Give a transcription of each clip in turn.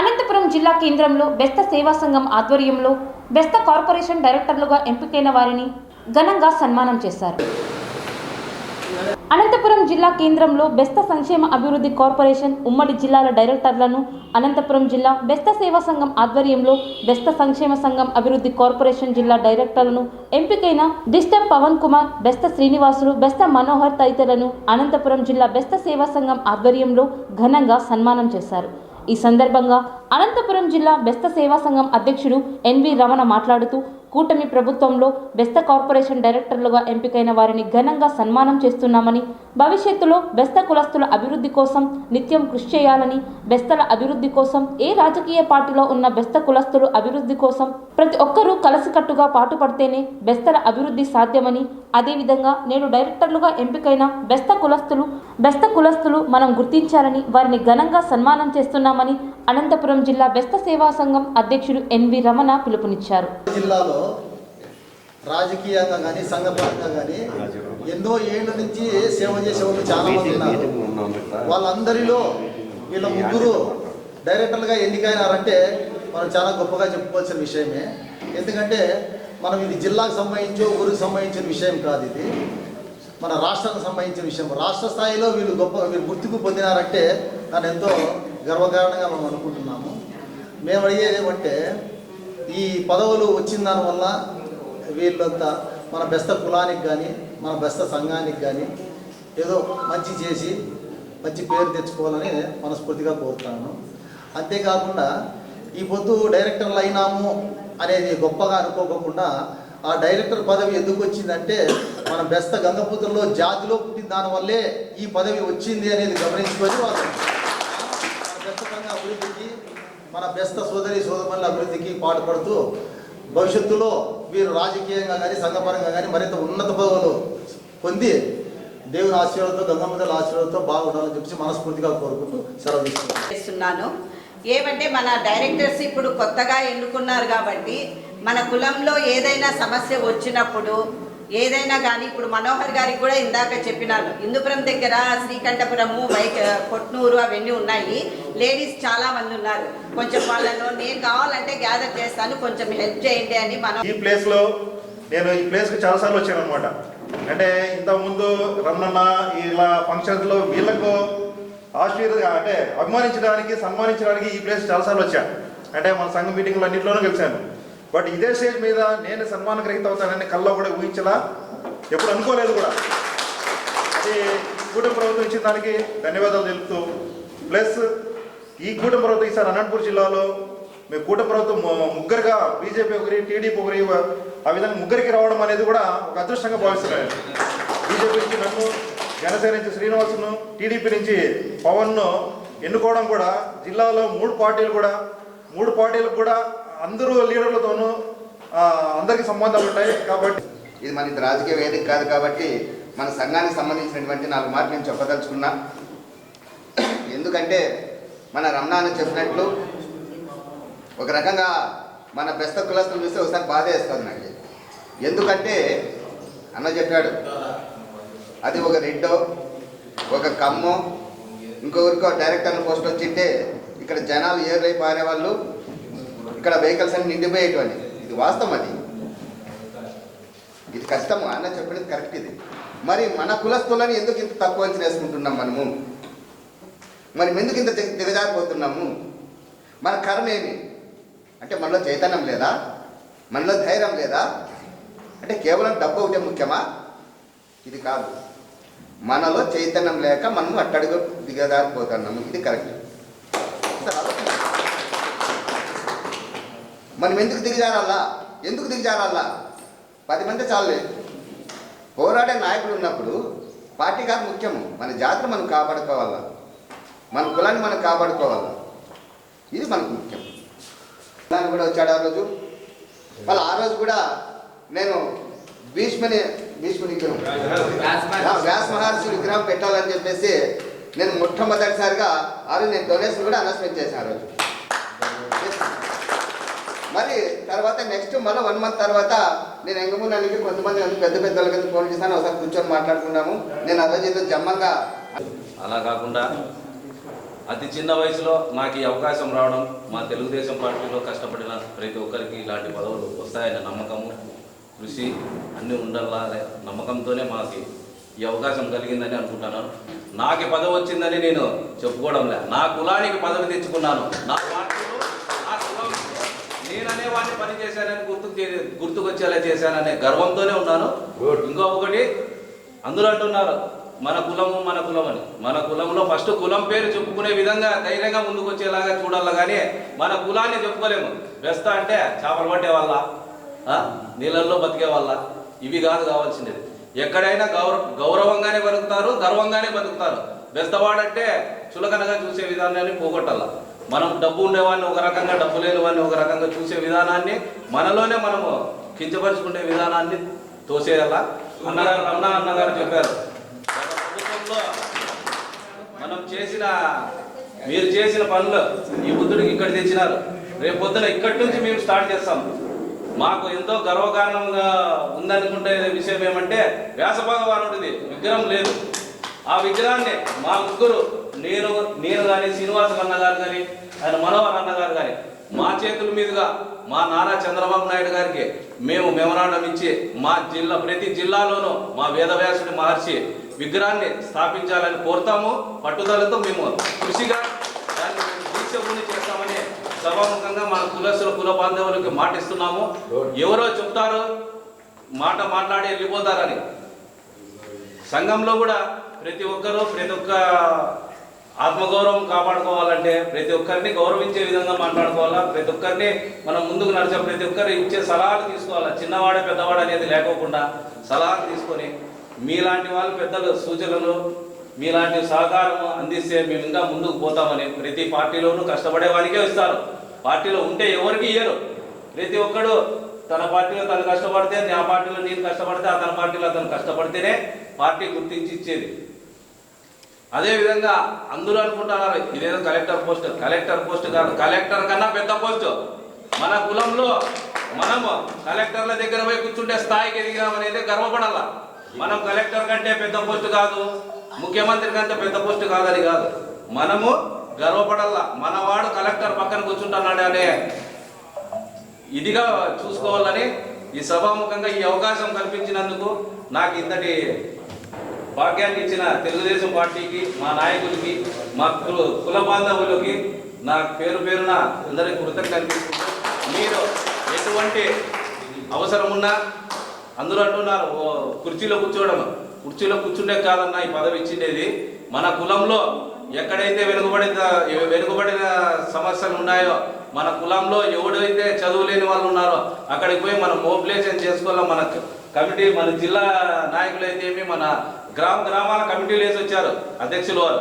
అనంతపురం జిల్లా కేంద్రంలో బెస్త సేవా సంఘం ఆధ్వర్యంలో బెస్త కార్పొరేషన్ డైరెక్టర్లుగా ఎంపికైన వారిని ఘనంగా సన్మానం చేశారు. అనంతపురం జిల్లా కేంద్రంలో బెస్త సంక్షేమ అభివృద్ధి కార్పొరేషన్ ఉమ్మడి జిల్లాల డైరెక్టర్లను అనంతపురం జిల్లా బెస్త సేవా సంఘం ఆధ్వర్యంలో బెస్త సంక్షేమ సంఘం అభివృద్ధి కార్పొరేషన్ జిల్లా డైరెక్టర్లను ఎంపికైన డిస్టర్బ్ పవన్ కుమార్ బెస్త శ్రీనివాసులు బెస్త మనోహర్ తదితరులను అనంతపురం జిల్లా బెస్త సేవా సంఘం ఆధ్వర్యంలో ఘనంగా సన్మానం చేశారు. ఈ సందర్భంగా అనంతపురం జిల్లా బెస్త సేవా సంఘం అధ్యక్షుడు ఎన్వి రమణ మాట్లాడుతూ కూటమి ప్రభుత్వంలో బెస్త కార్పొరేషన్ డైరెక్టర్లుగా ఎంపికైన వారిని ఘనంగా సన్మానం చేస్తున్నామని భవిష్యత్తులో బెస్త కులస్తుల అభివృద్ధి కోసం నిత్యం కృషి చేయాలని బెస్తల అభివృద్ధి కోసం ఏ రాజకీయ పార్టీలో ఉన్న బెస్త కులస్తులు అభివృద్ధి కోసం ప్రతి ఒక్కరూ కలసికట్టుగా పాటుపడితేనే బెస్తల అభివృద్ధి సాధ్యమని అదేవిధంగా నేడు డైరెక్టర్లుగా ఎంపికైన బెస్త కులస్తులు బెస్త కులస్తులు మనం గుర్తించాలని వారిని ఘనంగా సన్మానం చేస్తున్నామని అనంతపురం జిల్లా బెస్త సేవా సంఘం అధ్యక్షుడు ఎన్వి రమణ పిలుపునిచ్చారు. జిల్లాలో రాజకీయంగా కానీ సంఘపరంగా కానీ ఎన్నో ఏళ్ళ నుంచి సేవ చేసేవాళ్ళు చాలా మంది ఉన్నారు. వాళ్ళందరిలో వీళ్ళ ముగ్గురు డైరెక్టర్లుగా ఎన్నికైనారంటే మనం చాలా గొప్పగా చెప్పుకోవాల్సిన విషయమే. ఎందుకంటే మనం ఇది జిల్లాకు సంబంధించి ఊరికి సంబంధించిన విషయం కాదు ఇది. మన రాష్ట్రానికి సంబంధించిన విషయం. రాష్ట్ర స్థాయిలో వీళ్ళు గొప్ప వీళ్ళు గుర్తింపు పొందినారంటే నన్ను ఎంతో గర్వకారణంగా మనం అనుకుంటున్నాము. మేము అడిగేది ఏమంటే ఈ పదవులు వచ్చిన దానివల్ల వీళ్ళంతా మన బెస్త కులానికి కానీ మన బెస్త సంఘానికి కానీ ఏదో మంచి చేసి మంచి పేరు తెచ్చుకోవాలని మనస్ఫూర్తిగా కోరుతాను అంతేకాకుండా ఈ పొద్దు డైరెక్టర్లు అయినాము అనేది గొప్పగా అనుకోకుండా ఆ డైరెక్టర్ పదవి ఎందుకు వచ్చిందంటే మన బెస్త గంగపుత్రలో జాతిలో పుట్టిన దానివల్లే ఈ పదవి వచ్చింది అనేది గమనించుకొని వాళ్ళు అభివృద్ధికి మన బెస్త సోదరి సోదరుల అభివృద్ధికి పాటుపడుతూ భవిష్యత్తులో వీరు రాజకీయంగా కానీ సంఘపరంగా కానీ మరింత ఉన్నత పదవులు పొంది దేవుని ఆశీర్వాదంతో గంగమ్మతల ఆశీర్వాదంతో బాగుండాలని చెప్పి మనస్ఫూర్తిగా కోరుకుంటూ సెలవు తీసుకున్నాను ఏమంటే మన డైరెక్టర్స్ ఇప్పుడు కొత్తగా ఎన్నుకున్నారు కాబట్టి మన కులంలో ఏదైనా సమస్య వచ్చినప్పుడు ఏదైనా కానీ ఇప్పుడు మనోహర్ గారికి కూడా ఇందాక చెప్పినాను ఇందుపురం దగ్గర శ్రీకంఠపురము వైక కొట్నూరు అవన్నీ ఉన్నాయి. లేడీస్ చాలా మంది ఉన్నారు. కొంచెం వాళ్ళను నేను కావాలంటే గ్యాదర్ చేస్తాను కొంచెం హెల్ప్ చేయండి అని మనం ఈ ప్లేస్లో నేను ఈ ప్లేస్కి చాలా సార్లు వచ్చాను అనమాట అంటే ఇంత ముందు రమణన్న ఇలా ఫంక్షన్స్లో వీళ్ళకు ఆశీర్వ అంటే అభిమానించడానికి సన్మానించడానికి ఈ ప్లేస్ చాలా సార్లు అంటే మన సంఘ మీటింగ్లు అన్నింటిలోనూ గెలిచాను. బట్ ఇదే స్టేజ్ మీద నేను సన్మాన గ్రహీత అవుతానని కల్లో కూడా ఊహించలా ఎప్పుడు అనుకోలేదు కూడా. అది కూటమి ప్రభుత్వం ఇచ్చిన దానికి ధన్యవాదాలు తెలుపుతూ ప్లస్ ఈ కూటమి ప్రభుత్వం ఈసారి అనంతపూర్ జిల్లాలో మేము కూటమి ప్రభుత్వం ముగ్గురుగా బీజేపీ ఒకరి టీడీపీ ఒకరి ఆ విధంగా ముగ్గురికి రావడం అనేది కూడా ఒక అదృష్టంగా భావిస్తున్నాను. బీజేపీ నుంచి నన్ను జనసేన నుంచి శ్రీనివాసును టీడీపీ నుంచి పవన్ను ఎన్నుకోవడం కూడా జిల్లాలో మూడు పార్టీలు కూడా మూడు పార్టీలకు కూడా అందరూ లీడర్లతోనూ అందరికి అందరికీ సంబంధాలు ఉంటాయి. కాబట్టి ఇది మన ఇది రాజకీయ వేదిక కాదు కాబట్టి మన సంఘానికి సంబంధించినటువంటి నాలుగు మాటలు నేను చెప్పదలుచుకున్నా. ఎందుకంటే మన రమణాన్ని చెప్పినట్లు ఒక రకంగా మన బెస్త కులస్తులు చూస్తే ఒకసారి బాధ వేస్తుంది నాకు. ఎందుకంటే అన్న చెప్పాడు అది ఒక రెడ్డో ఒక కమ్మో ఇంకొకరికో డైరెక్టర్ పోస్ట్ వచ్చింటే ఇక్కడ జనాలు ఏర్లై పారే వాళ్ళు ఇక్కడ వెహికల్స్ అన్ని నిండిపోయేటువంటి ఇది వాస్తవం అది. ఇది కష్టము అన్న చెప్పినది కరెక్ట్ ఇది. మరి మన కులస్తులని ఎందుకు ఇంత తక్కువ అంచనా వేసుకుంటున్నాం మనము? మరి ఎందుకు ఇంత దిగజారిపోతున్నాము మన కర్మ ఏమి? అంటే మనలో చైతన్యం లేదా? మనలో ధైర్యం లేదా? అంటే కేవలం డబ్బు ఒకటే ముఖ్యమా? ఇది కాదు. మనలో చైతన్యం లేక మనం అట్టడుగు దిగదారిపోతున్నాము. ఇది కరెక్ట్. మనం ఎందుకు దిగజారాలా? ఎందుకు దిగజారాలా? పది మంది చాలే. పోరాడే నాయకులు ఉన్నప్పుడు పార్టీ కాదు ముఖ్యము. మన జాతిని మనం కాపాడుకోవాలా? మన కులాన్ని మనం కాపాడుకోవాలా? ఇది మనకు ముఖ్యం. దాన్ని కూడా వచ్చాడు ఆ రోజు. వాళ్ళు ఆ రోజు కూడా నేను భీష్మని భీష్ముని విగ్రహం వ్యాస మహర్షి విగ్రహం పెట్టాలని చెప్పేసి నేను మొట్టమొదటిసారిగా ఆ రోజు నేను డొనేషన్ కూడా అనౌన్స్మెంట్ చేశాను ఆ రోజు. మరి తర్వాత నెక్స్ట్ మళ్ళీ వన్ మంత్ తర్వాత నేను ఎంగమూలానికి కొంతమంది పెద్ద పెద్ద వాళ్ళకి ఫోన్ చేశాను ఒకసారి కూర్చొని మాట్లాడుకున్నాము. నేను ఆ రోజు ఏదో జమ్మంగా అలా కాకుండా అతి చిన్న వయసులో నాకు ఈ అవకాశం రావడం మా తెలుగుదేశం పార్టీలో కష్టపడిన ప్రతి ఒక్కరికి ఇలాంటి పదవులు వస్తాయనే నమ్మకము. కృషి అన్నీ ఉండాలా నమ్మకంతోనే మాకు ఈ అవకాశం కలిగిందని అనుకుంటున్నాను నాకు ఈ పదవి వచ్చిందని నేను చెప్పుకోవడంలే. నా కులానికి పదవి తెచ్చుకున్నాను. నా పార్టీలో నా కులం నేననే వాడిని పని చేశానని గుర్తుకు చే- గుర్తుకొచ్చేలా చేశాననే గర్వంతోనే ఉన్నాను. ఇంకో ఒకటి అందరూ అంటున్నారు మన కులము మన కులం అని మన కులంలో ఫస్ట్ కులం పేరు చెప్పుకునే విధంగా ధైర్యంగా ముందుకు వచ్చేలాగా చూడాలి కానీ మన కులాన్ని చెప్పుకోలేము. బెస్త అంటే చేపలు పట్టే వాళ్ళ నీళ్ళల్లో బతికే వాళ్ళ. ఇవి కాదు కావాల్సింది ఎక్కడైనా గౌరవ గౌరవంగానే బతుకుతారు గర్వంగానే బతుకుతారు. బెస్తవాడంటే చులకనగా చూసే విధానాన్ని పోగొట్టాల. మనం డబ్బు ఉండేవాడిని ఒక రకంగా డబ్బు లేని వాడిని ఒక రకంగా చూసే విధానాన్ని మనలోనే మనము కించపరుచుకునే విధానాన్ని తోసేయాల. అన్నగారు రమణ అన్నగారు చెప్పారు. ప్రభుత్వంలో మనం చేసిన మీరు చేసిన పనులు ఈ బుద్ధుడికి ఇక్కడ తెచ్చినారు. రేపు పొద్దున ఇక్కడి నుంచి మేము స్టార్ట్ చేస్తాం. మాకు ఎంతో గర్వకారణంగా ఉందనుకుంటే విషయం ఏమంటే వ్యాసభగవానుడిది విగ్రహం లేదు. ఆ విగ్రహాన్ని మా ముగ్గురు నేను నేను కానీ శ్రీనివాస అన్న గారు కానీ ఆయన మనోహర్ అన్న గారు కానీ మా చేతుల మీదుగా మా నారా చంద్రబాబు నాయుడు గారికి మేము మెమరాండం ఇచ్చి మా జిల్లా ప్రతి జిల్లాలోనూ మా వేదవ్యాసుని మహర్షి విగ్రహాన్ని స్థాపించాలని కోరుతాము. పట్టుదలతో మేము కృషిగా సభాముఖంగా మన కులస్తుల కుల బాంధవులకి మాటిస్తున్నాము. ఎవరో చెప్తారు మాట మాట్లాడి వెళ్ళిపోతారని. సంఘంలో కూడా ప్రతి ఒక్కరూ ప్రతి ఒక్క ఆత్మగౌరవం కాపాడుకోవాలంటే ప్రతి ఒక్కరిని గౌరవించే విధంగా మాట్లాడుకోవాలా? ప్రతి ఒక్కరిని మనం ముందుకు నడిచే ప్రతి ఒక్కరు ఇచ్చే సలహాలు తీసుకోవాలా? చిన్నవాడు పెద్దవాడు అనేది లేకోకుండా సలహాలు తీసుకొని మీలాంటి వాళ్ళు పెద్దలు సూచనలు మీలాంటి సహకారం అందిస్తే మేము ఇంకా ముందుకు పోతామని ప్రతి పార్టీలోనూ కష్టపడే వారికే ఇస్తారు. పార్టీలో ఉంటే ఎవరికి ఇయ్యరు. ప్రతి ఒక్కడు తన పార్టీలో తను కష్టపడితే నా పార్టీలో నేను కష్టపడితే అతని పార్టీలో అతను కష్టపడితేనే పార్టీ గుర్తించి ఇచ్చేది అదేవిధంగా అందరూ అనుకుంటున్నారు ఇదేదో కలెక్టర్ పోస్ట్ కలెక్టర్ పోస్ట్ కాదు కలెక్టర్ కన్నా పెద్ద పోస్ట్. మన కులంలో మనము కలెక్టర్ల దగ్గర పోయి కూర్చుంటే స్థాయికి ఎదిగినామనేది గర్వపడాల. మనం కలెక్టర్ కంటే పెద్ద పోస్ట్ కాదు ముఖ్యమంత్రి కంటే పెద్ద పోస్ట్ కాదని కాదు. మనము గర్వపడల్లా. మనవాడు కలెక్టర్ పక్కన కూర్చుంటున్నాడు అనే ఇదిగా చూసుకోవాలని ఈ సభాముఖంగా ఈ అవకాశం కల్పించినందుకు నాకు ఇంతటి భాగ్యాన్ని ఇచ్చిన తెలుగుదేశం పార్టీకి మా నాయకులకి మా కుల- కుల బాంధవులకి నా పేరు పేరున అందరికీ కృతజ్ఞతలు మీరు ఎటువంటి అవసరం ఉన్నా అందరూ అంటున్నారు కుర్చీలో కూర్చోవడం కుర్చీలో కూర్చుండే కాదన్న ఈ పదవి ఇచ్చిండేది. మన కులంలో ఎక్కడైతే వెనుకబడిన వెనుకబడిన సమస్యలు ఉన్నాయో మన కులంలో ఎవడైతే చదువులేని వాళ్ళు ఉన్నారో అక్కడికి పోయి మనం మోబిలైజేషన్ చేసుకోవాలి? మన కమిటీ మన జిల్లా నాయకులు అయితే ఏమి మన గ్రామ గ్రామాల కమిటీలు వేసి వచ్చారు అధ్యక్షులు వారు.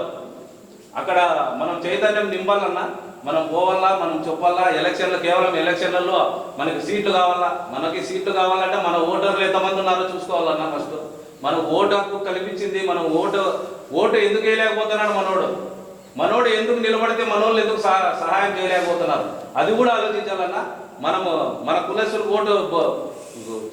అక్కడ మనం చైతన్యం నింపాలన్నా మనం పోవాలా మనం చెప్పాలా ఎలక్షన్లు కేవలం ఎలక్షన్లలో మనకి సీట్లు కావాలా? మనకి సీట్లు కావాలంటే మన ఓటర్లు ఎంతమంది ఉన్నారో చూసుకోవాలన్నా ఫస్ట్ మన ఓటు హక్కు కల్పించింది మనం ఓటు ఓటు ఎందుకు వేయలేకపోతున్నాడు మనోడు? మనోడు ఎందుకు నిలబడితే మనోళ్ళు ఎందుకు సహాయం చేయలేకపోతున్నారు? అది కూడా ఆలోచించాలన్నా మనము మన కులస్తులకు ఓటు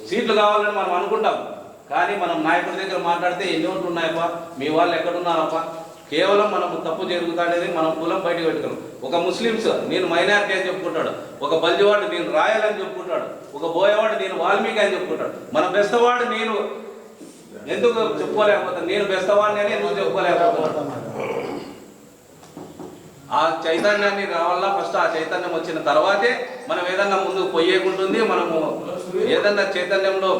సీట్లు కావాలని మనం అనుకుంటాం. కానీ మనం నాయకుడి దగ్గర మాట్లాడితే ఎన్ని ఓట్లు ఉన్నాయప్పా? మీ వాళ్ళు ఎక్కడున్నారప్పా? కేవలం మనం తప్పు జరుగుతాడేది మనం కులం బయటకు పెట్టుకున్నాం. ఒక ముస్లిమ్స్ నేను మైనారిటీ అని చెప్పుకుంటాడు. ఒక బల్జివాడు నేను రాయల్ అని చెప్పుకుంటాడు. ఒక బోయవాడు నేను వాల్మీకి అని చెప్పుకుంటాడు. మన బెస్తవాడు నేను ఎందుకు చెప్పుకోలేకపోతాను నేను బెస్తవాడిని అని ఎందుకు చెప్పుకోలేకపోతున్నాను ఆ చైతన్యాన్ని రావాలా ఫస్ట్? ఆ చైతన్యం వచ్చిన తర్వాతే మనం ఏదన్నా ముందుకు పోయేకుంటుంది మనము ఏదన్నా చైతన్యంలో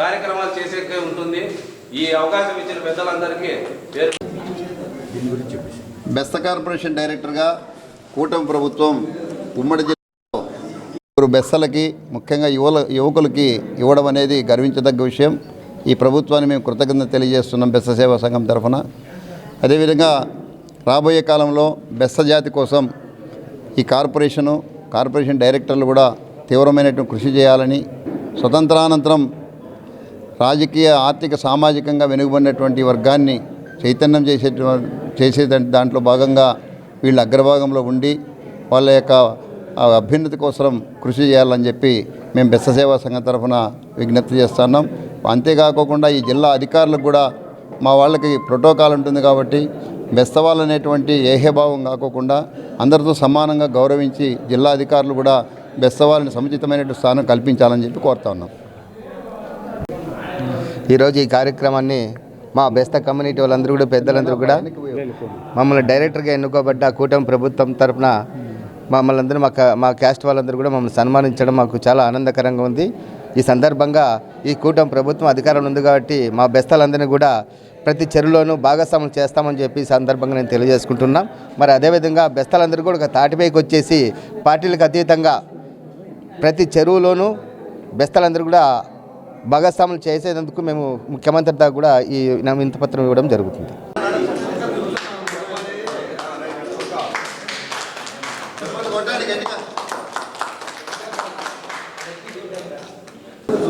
కార్యక్రమాలు చేసే ఉంటుంది. ఈ అవకాశం ఇచ్చిన పెద్దలందరికీ పేరు బెస్త కార్పొరేషన్ డైరెక్టర్గా కూటమి ప్రభుత్వం ఉమ్మడి జిల్లాలో ఇద్దరు బెస్తలకి ముఖ్యంగా యువల యువకులకి ఇవ్వడం అనేది గర్వించదగ్గ విషయం. ఈ ప్రభుత్వాన్ని మేము కృతజ్ఞత తెలియజేస్తున్నాం బెస్త సేవా సంఘం తరఫున. అదేవిధంగా రాబోయే కాలంలో బెస్త జాతి కోసం ఈ కార్పొరేషను కార్పొరేషన్ డైరెక్టర్లు కూడా తీవ్రమైనటువంటి కృషి చేయాలని స్వతంత్రానంతరం రాజకీయ ఆర్థిక సామాజికంగా వెనుకబడినటువంటి వర్గాన్ని చైతన్యం చేసే చేసే దాంట్లో భాగంగా వీళ్ళు అగ్రభాగంలో ఉండి వాళ్ళ యొక్క అభ్యున్నతి కోసం కృషి చేయాలని చెప్పి మేము బెస్త సేవా సంఘం తరఫున విజ్ఞప్తి చేస్తున్నాం. అంతేకాకుండా ఈ జిల్లా అధికారులకు కూడా మా వాళ్ళకి ప్రోటోకాల్ ఉంటుంది కాబట్టి బెస్తవాళ్ళు అనేటువంటి ఏహ్యభావం కాకోకుండా అందరితో సమానంగా గౌరవించి జిల్లా అధికారులు కూడా బెస్తవాళ్ళని సముచితమైనటువంటి స్థానం కల్పించాలని చెప్పి కోరుతా ఉన్నాం. ఈరోజు ఈ కార్యక్రమాన్ని మా బెస్త కమ్యూనిటీ వాళ్ళందరూ కూడా పెద్దలందరూ కూడా మమ్మల్ని డైరెక్టర్గా ఎన్నుకోబడ్డ కూటమి ప్రభుత్వం తరఫున మమ్మల్ని అందరూ మా మా క్యాస్ట్ వాళ్ళందరూ కూడా మమ్మల్ని సన్మానించడం మాకు చాలా ఆనందకరంగా ఉంది. ఈ సందర్భంగా ఈ కూటమి ప్రభుత్వం అధికారంలో ఉంది కాబట్టి మా బెస్తలందరినీ కూడా ప్రతి చెరువులోనూ భాగస్వాములు చేస్తామని చెప్పి ఈ సందర్భంగా నేను తెలియజేసుకుంటున్నాం. మరి అదేవిధంగా బెస్తలందరూ కూడా ఒక తాటిపైకి వచ్చేసి పార్టీలకు అతీతంగా ప్రతి చెరువులోనూ బెస్తలందరూ కూడా భాగస్వాములు చేసేందుకు మేము ముఖ్యమంత్రి దాకా కూడా ఈ వింత పత్రం ఇవ్వడం జరుగుతుంది.